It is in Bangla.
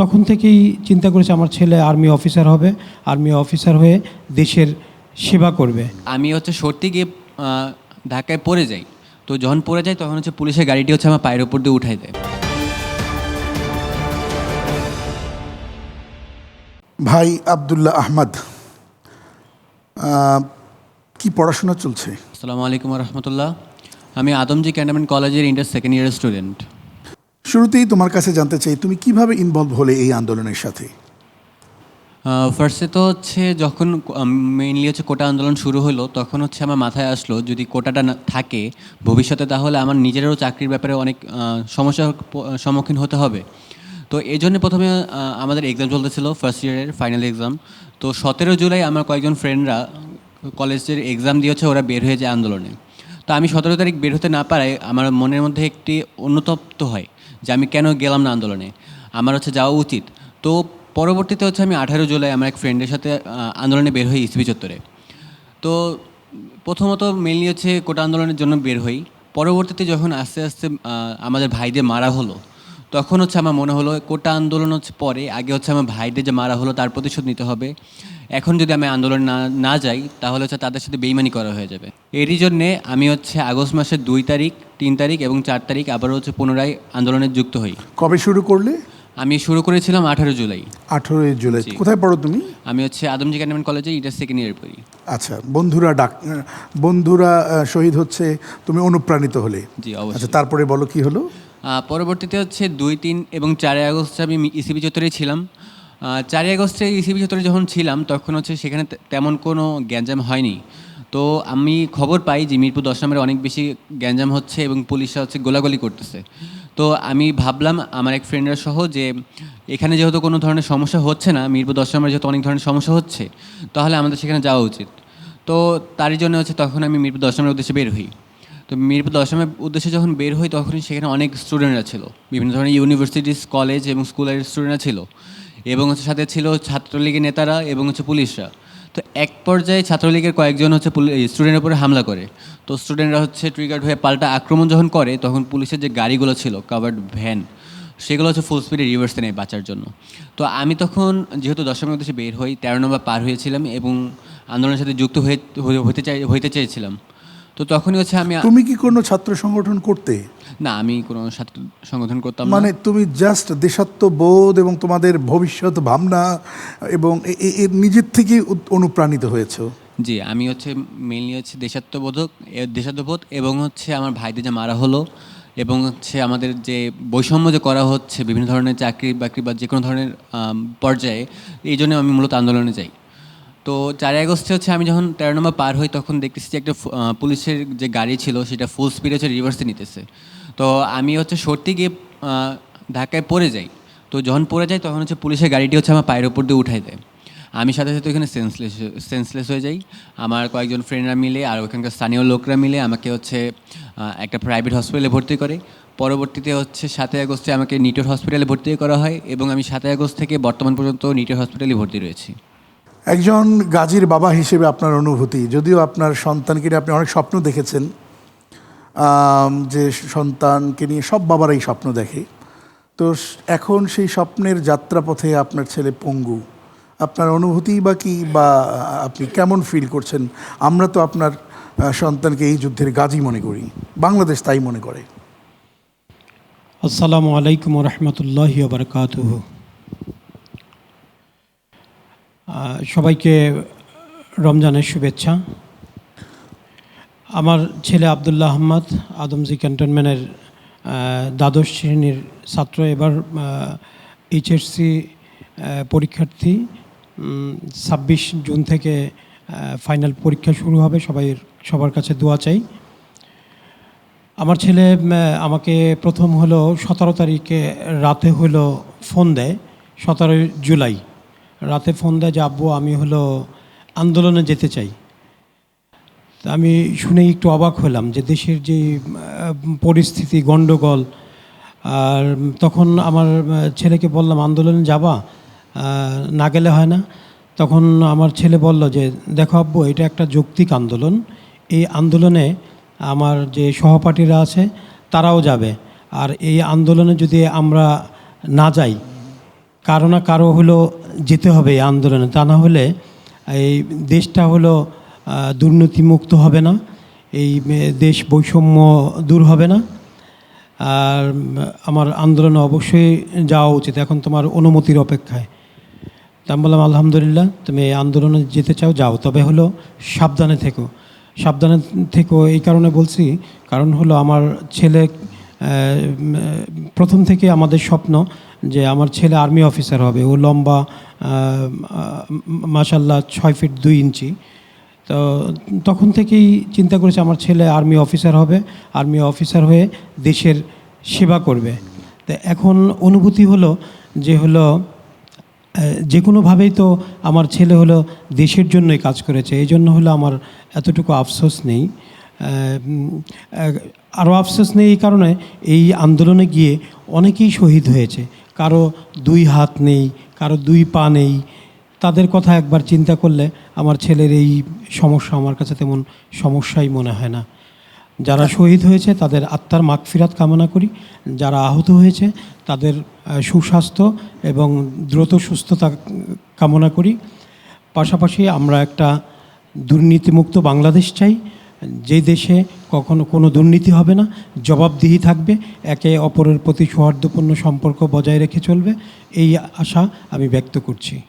তখন থেকেই চিন্তা করেছি আমার ছেলে আর্মি অফিসার হবে। আর্মি অফিসার হয়ে দেশের সেবা করবে। আমি হচ্ছে সত্যি গিয়ে ঢাকায় পড়ে যাই। তো যখন পড়ে যাই তখন হচ্ছে পুলিশের গাড়িটি হচ্ছে আমার পায়ের উপর দিয়ে উঠাই দেয়। ভাই আবদুল্লাহ আহমদ কি পড়াশোনা চলছে? আসসালামু আলাইকুম রহমতুল্লাহ। আমি আদমজি ক্যান্টনমেন্ট কলেজের ইন্টার সেকেন্ড ইয়ারের স্টুডেন্ট শুরুতেই তোমার কাছে জানতে চাই, তুমি কীভাবে ইনভলভ হলে এই আন্দোলনের সাথে? ফার্স্টে তো হচ্ছে যখন মেইনলি হচ্ছে কোটা আন্দোলন শুরু হলো, তখন হচ্ছে আমার মাথায় আসলো, যদি কোটাটা না থাকে, ভবিষ্যতে তাহলে আমার নিজেরও চাকরির ব্যাপারে অনেক সমস্যার সম্মুখীন হতে হবে। তো এই জন্য প্রথমে আমাদের এক্সাম চলতেছিল ফার্স্ট ইয়ারের ফাইনাল এক্সাম তো সতেরো জুলাই আমার কয়েকজন ফ্রেন্ডরা কলেজের এক্সাম দিয়ে হচ্ছে ওরা বের হয়ে যায় আন্দোলনে। তো আমি সতেরো তারিখ বের হতে না পারায় আমার মনের মধ্যে একটি অনুতপ্ত হয়। যে আমি কেন গেলাম না আন্দোলনে? আমার হচ্ছে যাওয়া উচিত। তো পরবর্তীতে হচ্ছে আমি আঠারো জুলাই আমার এক ফ্রেন্ডের সাথে আন্দোলনে বের হই ইসবি চত্বরে। তো প্রথমত মেনলি হচ্ছে কোটা আন্দোলনের জন্য বের হই। পরবর্তীতে যখন আস্তে আস্তে আমাদের ভাইদের মারা হলো তখন হচ্ছে আমার মনে হলো কোটা আন্দোলন হচ্ছে পরে আগে হচ্ছে আমার ভাইদের যে মারা হলো তার প্রতিশোধ নিতে হবে। এখন যদি আমি আন্দোলন না না যাই তাহলে হচ্ছে তাদের সাথে বেইমানি করা হয়ে যাবে। এরই জন্যে আমি হচ্ছে আগস্ট মাসের দুই তারিখ তিন তারিখ এবং চার তারিখ আবারও হচ্ছে পুনরায় আন্দোলনে যুক্ত হই। কবে শুরু করলে? আমি শুরু করেছিলাম আঠারো জুলাই। আঠেরোই জুলাই। কোথায় পড়ো তুমি? আমি হচ্ছে আদমজি ক্যান্টনমেন্ট কলেজে ইন্টার সেকেন্ড ইয়ার পড়ি। আচ্ছা বন্ধুরা ডাক বন্ধুরা শহীদ হচ্ছে তুমি অনুপ্রাণিত হলে। জি অবশ্যই। আচ্ছা তারপরে বলো কি হলো? পরবর্তীতে হচ্ছে দুই, তিন এবং চারই আগস্টে আমি ইসিবি চত্বরে ছিলাম। চারই আগস্টে ইসিবি চত্বরে যখন ছিলাম, তখন হচ্ছে সেখানে তেমন কোনো গ্যাঞ্জাম হয়নি। তো আমি খবর পাই যে মিরপুর দশ নম্বরে অনেক বেশি গ্যাঞ্জাম হচ্ছে এবং পুলিশরা হচ্ছে গোলাগুলি করতেছে। তো আমি ভাবলাম, আমার এক ফ্রেন্ডরা সহ যে এখানে যেহেতু কোনো ধরনের সমস্যা হচ্ছে না, মিরপুর দশ নম্বরে যেহেতু অনেক ধরনের সমস্যা হচ্ছে, তাহলে আমাদের সেখানে যাওয়া উচিত। তো তারই জন্য হচ্ছে তখন আমি মিরপুর দশ নম্বরের উদ্দেশ্যে বের হই। তো মিরপুর দশমের উদ্দেশ্যে যখন বের হই, তখনই সেখানে অনেক স্টুডেন্টরা ছিল। বিভিন্ন ধরনের ইউনিভার্সিটিস কলেজ এবং স্কুলের স্টুডেন্টরা ছিল। এবং হচ্ছে সাথে ছিল ছাত্রলীগের নেতারা এবং হচ্ছে পুলিশরা। তো এক পর্যায়ে ছাত্রলীগের কয়েকজন হচ্ছে স্টুডেন্টের উপরে হামলা করে। তো স্টুডেন্টরা হচ্ছে ট্রিগার্ড হয়ে পাল্টা আক্রমণ যখন করে, তখন পুলিশের যে গাড়িগুলো ছিল কাভার্ড ভ্যান সেগুলো হচ্ছে ফুল স্পিডে রিভার্সে নেয় বাঁচার জন্য। তো আমি তখন যেহেতু দশমের উদ্দেশ্যে বের হই, তেরো নম্বর পার হয়েছিলাম এবং আন্দোলনের সাথে যুক্ত হয়ে- হতে চাই, হইতে চেয়েছিলাম। তো তখনই হচ্ছে আমি তুমি কি কোনো ছাত্র সংগঠন করতে? না আমি কোনো ছাত্র সংগঠন করতাম মানে তুমি জাস্ট দেশাত্মবোধ এবং তোমাদের ভবিষ্যৎ ভাবনা এবং এর নিজের থেকে অনুপ্রাণিত হয়েছো? জি আমি হচ্ছে মেনলি হচ্ছে দেশাত্মবোধক দেশাত্মবোধ এবং হচ্ছে আমার ভাইদের যে মারা হলো এবং হচ্ছে আমাদের যে বৈষম্য যে করা হচ্ছে বিভিন্ন ধরনের চাকরি বাকরি বা যে কোনো ধরনের পর্যায়ে এই জন্য আমি মূলত আন্দোলনে যাই। তো চার আগস্টে হচ্ছে আমি যখন তেরো নম্বর পার হই, তখন দেখতেছি যে একটা পুলিশের যে গাড়ি ছিল, সেটা ফুল স্পিডে হচ্ছে রিভার্সে নিতেছে। তো আমি হচ্ছে সত্যি গিয়ে ধাক্কায় পড়ে যাই। তো যখন পড়ে যাই, তখন হচ্ছে পুলিশের গাড়িটি হচ্ছে আমার পায়ের উপর দিয়ে উঠাই দেয়। আমি সাথে সাথে ওখানে সেন্সলেস সেন্সলেস হয়ে যাই। আমার কয়েকজন ফ্রেন্ডরা মিলে, আর ওখানকার স্থানীয় লোকরা মিলে আমাকে হচ্ছে একটা প্রাইভেট হসপিটালে ভর্তি করে। পরবর্তীতে হচ্ছে সাতই আগস্টে আমাকে নিটোর হসপিটালে ভর্তি করা হয় এবং আমি সাতই আগস্ট থেকে বর্তমান পর্যন্ত নিটোর হসপিটালে ভর্তি রয়েছি। একজন গাজীর বাবা হিসেবে আপনার অনুভূতি, যদিও আপনার সন্তানকে নিয়ে আপনি অনেক স্বপ্ন দেখেছেন যে সন্তানকে নিয়ে সব বাবারাই স্বপ্ন দেখে। তো এখন সেই স্বপ্নের যাত্রাপথে আপনার ছেলে পঙ্গু, আপনার অনুভূতি বা কি, বা আপনি কেমন ফিল করছেন? আমরা তো আপনার সন্তানকে এই যুদ্ধের গাজী মনে করি, বাংলাদেশ তাই মনে করে। আসসালামু আলাইকুম রহমতুল্লাহি বারকাত সবাইকে রমজানের শুভেচ্ছা। আমার ছেলে আবদুল্লাহ আহমদ আদমজি ক্যান্টনমেন্টের দ্বাদশ শ্রেণির ছাত্র, এবার এইচএসসি পরীক্ষার্থী। ছাব্বিশ জুন থেকে ফাইনাল পরীক্ষা শুরু হবে, সবাই সবার কাছে দোয়া চাই। আমার ছেলে আমাকে প্রথম হলো সতেরো তারিখে রাতে হলো ফোন দেয়, সতেরোই জুলাই। রাতে ফোন দেয় যে, আব্বু, আমি হলো আন্দোলনে যেতে চাই। তা আমি শুনে একটু অবাক হলাম যে দেশের যে পরিস্থিতি গণ্ডগোল আর তখন আমার ছেলেকে বললাম, আন্দোলনে যাবা? না গেলে হয় না। তখন আমার ছেলে বলল যে, দেখো আব্বু, এটা একটা যৌক্তিক আন্দোলন। এই আন্দোলনে আমার যে সহপাঠীরা আছে, তারাও যাবে। আর এই আন্দোলনে যদি আমরা না যাই কারও না কারও হলো যেতে হবে এই আন্দোলনে। তা না হলে এই দেশটা হলো দুর্নীতিমুক্ত হবে না, এই দেশ বৈষম্য দূর হবে না। আর আমার আন্দোলনে অবশ্যই যাওয়া উচিত, এখন তোমার অনুমতির অপেক্ষায়। তা আমি বললাম, আলহামদুলিল্লাহ, তুমি এই আন্দোলনে যেতে চাও, যাও। তবে হলো সাবধানে থেকো। সাবধানে থেকো এই কারণে বলছি, কারণ হলো আমার ছেলে প্রথম থেকে আমাদের স্বপ্ন যে আমার ছেলে আর্মি অফিসার হবে। ও লম্বা মাসাল্লাহ ছয় ফিট দুই ইঞ্চি। তো তখন থেকেই চিন্তা করেছে আমার ছেলে আর্মি অফিসার হবে, আর্মি অফিসার হয়ে দেশের সেবা করবে। তো এখন অনুভূতি হলো যে হলো যে কোনোভাবেই তো আমার ছেলে হলো দেশের জন্যই কাজ করেছে। এই জন্য হলো আমার এতটুকু আফসোস নেই। আরও আফসোস নেই এই কারণে এই আন্দোলনে গিয়ে অনেকেই শহীদ হয়েছে। কারও দুই হাত নেই, কারও দুই পা নেই। তাদের কথা একবার চিন্তা করলে আমার ছেলের এই সমস্যা আমার কাছে তেমন সমস্যাই মনে হয় না। যারা শহীদ হয়েছে, তাদের আত্মার মাগফিরাত কামনা করি। যারা আহত হয়েছে, তাদের সুস্বাস্থ্য এবং দ্রুত সুস্থতা কামনা করি। পাশাপাশি আমরা একটা দুর্নীতিমুক্ত বাংলাদেশ চাই। যে দেশে কখনো কোনো দুর্নীতি হবে না, জবাবদিহি থাকবে, একে অপরের প্রতি সৌহার্দ্যপূর্ণ সম্পর্ক বজায় রেখে চলবে, এই আশা আমি ব্যক্ত করছি।